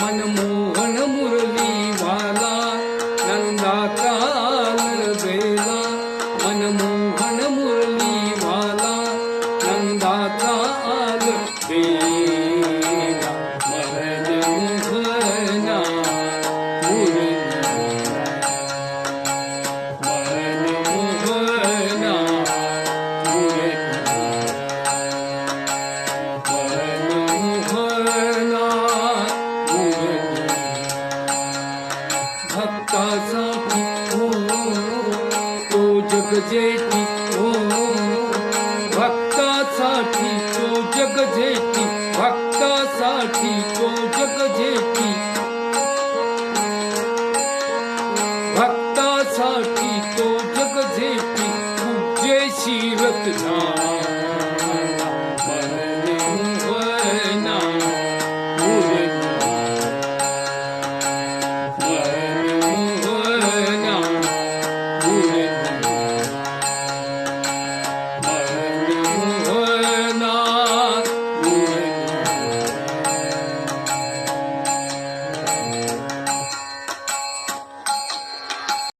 मनमोहन मुरली वाला नंदाचा बेला मनमोहन हक्काचा तो जगजेटी हो भक्तासाठी तो जगजेटी भक्तासाठी तो जगजेटी भक्तासाठी तो जगजेटी पूजेशी रत्ना